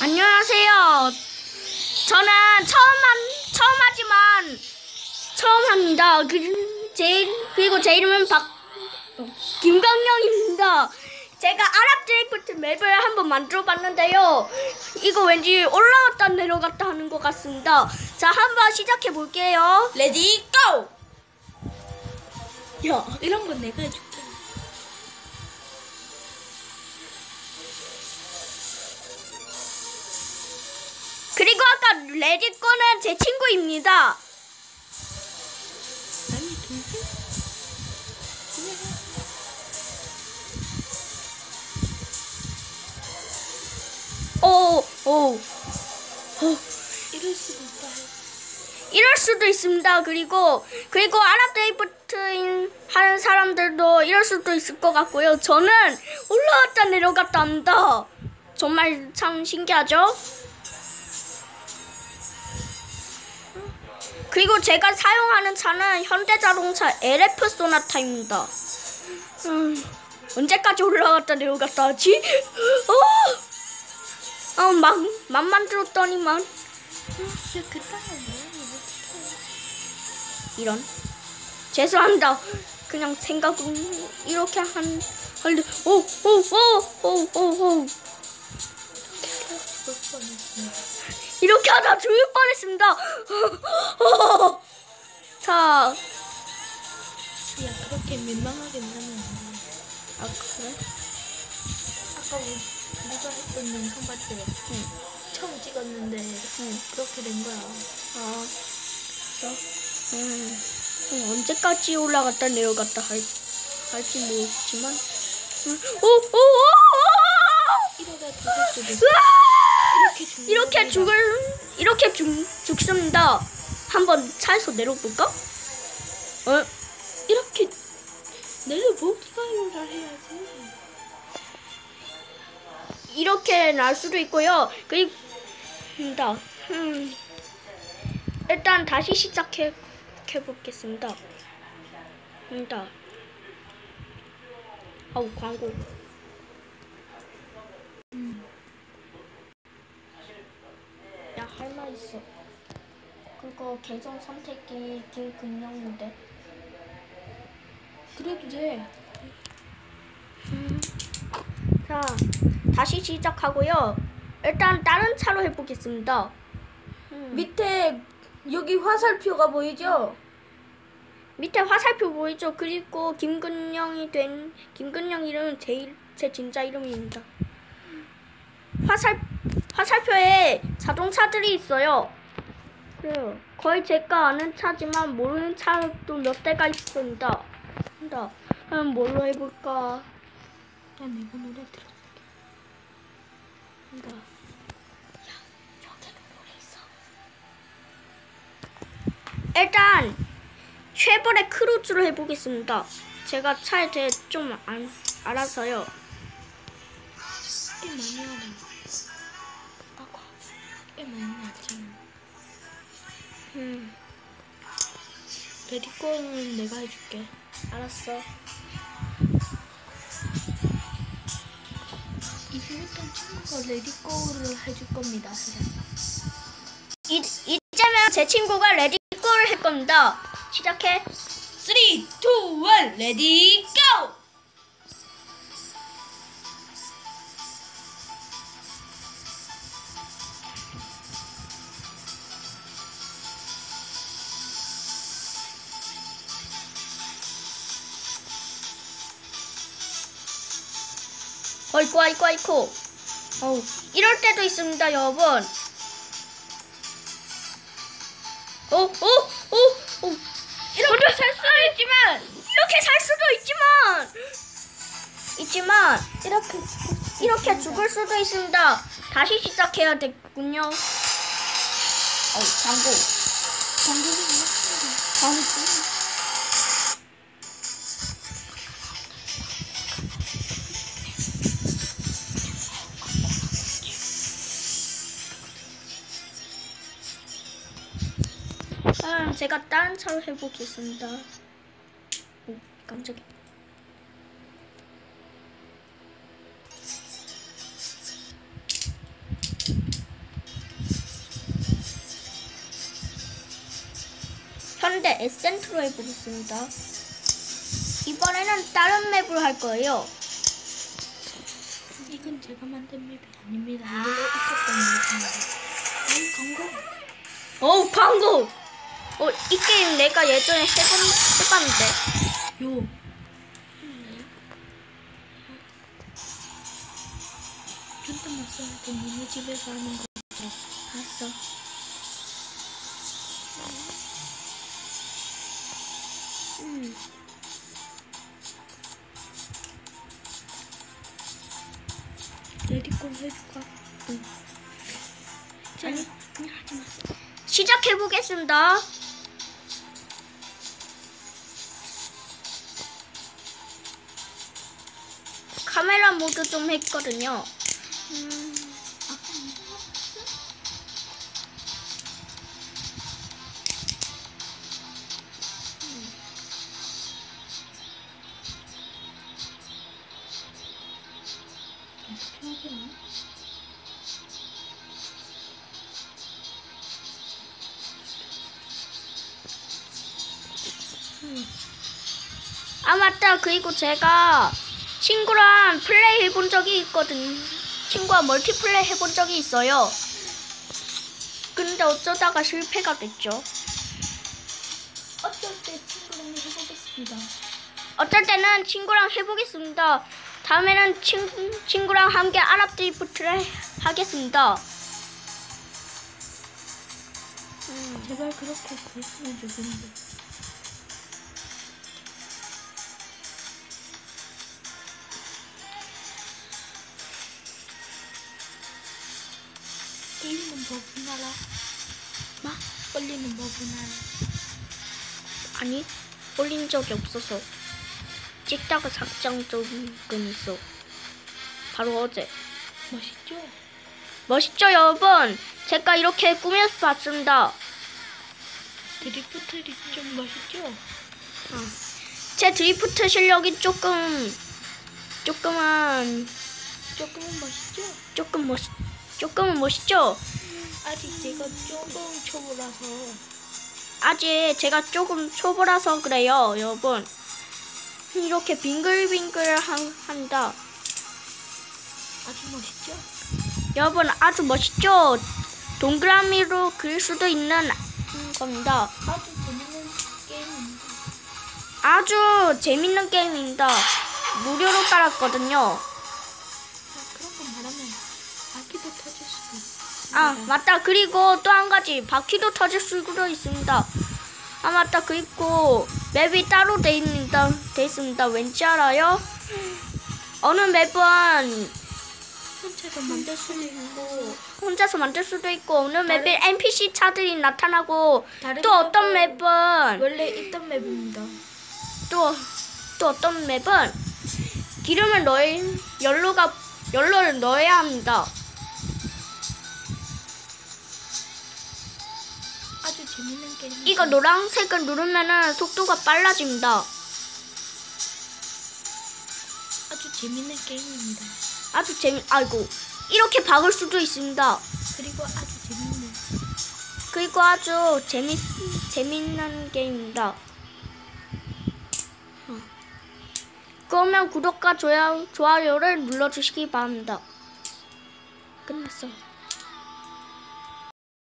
안녕하세요. 저는 처음 한, 처음 하지만 처음 합니다. 그, 제, 그리고 제 이름은 박 김강령입니다. 제가 아랍 드리프트 맵을 한번 만들어 봤는데요. 이거 왠지 올라갔다 내려갔다 하는 것 같습니다. 자, 한번 시작해 볼게요. 레디 고! 야, 이런 건 내가 해줄 그리고 아까 레디 거는 제 친구입니다. 그냥 오, 오. 이럴 수도 있다. 이럴 수도 있습니다. 그리고 그리고 아랍 드리프트인 하는 사람들도 이럴 수도 있을 것 같고요. 저는 올라갔다 내려갔다 합니다. 정말 참 신기하죠? 그리고 제가 사용하는 차는 현대자동차 LF 소나타입니다. 음, 언제까지 올라갔다 내려갔다 하지? 어, 어, 막, 맘만 들었더니만. 야 그딴 거 뭐야? 이런 죄송합니다. 그냥 생각은 이렇게 한 할래 오오 오 오 오 오 이렇게 하다 죽을 뻔했습니다. 자, 야 그렇게 민망하게 나면. 아 그래? 아까 우리, 우리가 했던 영상 봤지? 응. 처음 찍었는데 응. 그렇게 된 거야. 아, 그래? 음, 음, 언제까지 올라갔다 내려갔다 할 할지 모르겠지만. 음, 오 오오 이러다 죽을 수도 있어. 이렇게. 죽을 이렇게 죽 죽습니다. 한번 차에서 내려볼까? 어? 이렇게 내려보기가요를 해야지. 이렇게 날 수도 있고요. 그리고 음, 일단 다시 시작해 해 보겠습니다. 일단 아우 광고. 있어. 그거 계정 선택기 김근영인데. 그래도 돼. 자, 다시 시작하고요. 일단 다른 차로 해보겠습니다. 음. 밑에 여기 화살표가 보이죠? 밑에 화살표 보이죠? 그리고 김근영이 된 김근영 이름은 제, 일- 제 진짜 이름입니다. 화살 화살표에 자동차들이 있어요. 그래요. 거의 제가 아는 차지만 모르는 차도 몇 대가 있습니다. 자, 그럼 뭘로 해볼까? 야 내가 노래 들어. 자, 여기는 노래 있어. 일단 쉐보레 크루즈로 해보겠습니다. 제가 차에 대해 좀 안, 알아서요. 꽤 많이 알아. 아까 꽤 많이 알잖아. 음, 레디 거는 내가 해줄게. 알았어. 이즈했던 친구가 레디 거를 해줄 겁니다. 이, 이제면 제 친구가 레디골을 할 겁니다. 시작해. 3, 2, 1, 레디 고! 어이쿠 아이쿠 아이쿠. 어우, 이럴 때도 있습니다, 여러분. 오, 오, 오, 오. 이렇게 살 수도 있지만, 이렇게 살 수도 있지만, 있지만, 이렇게 이렇게 죽을 수도 있습니다. 다시 시작해야 되군요. 어우, 광고. 방법이 있 음, 제가 딴 차로 해보겠습니다. 오, 깜짝이야. 현대 에센트로 해보겠습니다. 이번에는 다른 맵으로 할 거예요. 이건 제가 만든 맵이 아닙니다. 아. 이걸로 있었던 맵입니다. 오, 광고! 오, 광고! 어, 이 게임 내가 예전에 해본, 해봤는데. 요. 쫀득 맛살도 니네 집에서 하는 거죠. 알았어. 음. 레디콘 해줄까? 응. 아니, 그냥 하지 마. 시작해보겠습니다. 카메라 모드 좀 했거든요. 음? 아 맞다 그리고 제가 친구랑 플레이 해본 적이 있거든 친구와 멀티플레이 해본 적이 있어요. 근데 어쩌다가 실패가 됐죠? 어쩔 때 친구랑 해보겠습니다. 어쩔 때는 친구랑 해보겠습니다. 다음에는 친, 친구랑 함께 아랍 드리프트를 하겠습니다. 음, 제발 그렇게 그랬으면 좋겠는데. 버분하라. 마, 빨리는 버분하라. 아니 올린 적이 없어서 찍다가 삭장 적은 있어 바로 어제 멋있죠? 멋있죠 여러분 제가 이렇게 꾸며서 봤습니다 드리프트리 좀 멋있죠? 제 드리프트 실력이 조금 조금은 조금은 멋있죠? 조금 멋 조금은 멋있죠 아직 제가 조금 초보라서 아직 제가 조금 초보라서 그래요 여러분 이렇게 빙글빙글 한, 한다 아주 멋있죠? 여러분 아주 멋있죠 동그라미로 그릴 수도 있는 겁니다 아주 재밌는 게임입니다. 아주 재밌는 게임입니다 무료로 깔았거든요 아, 그런 거 말하면 바퀴도 터질 있습니다. 아 맞다. 그리고 또 한 가지. 바퀴도 터질 수도 있습니다. 아 맞다. 그리고 맵이 따로 돼 있습니다 돼 있습니다. 왠지 알아요? 어느 맵은 혼자서 만들 수도 있고 혼자서 만들 수도 있고 어느 맵에 NPC 차들이 나타나고 또 어떤 맵은 맵은 원래 있던 맵입니다. 또 또 어떤 맵은 기름을 넣어 연료가 연료를 넣어야 합니다 재밌는 게임. 이거 노란색을 누르면은 속도가 빨라집니다 아주 재밌는 게임입니다. 아주 재미 아이고 이렇게 박을 수도 있습니다. 그리고 아주 재밌는 그리고 아주 재밌 재밌는 게임입니다. 어. 그러면 구독과 좋아요, 좋아요를 눌러주시기 바랍니다. 끝났어.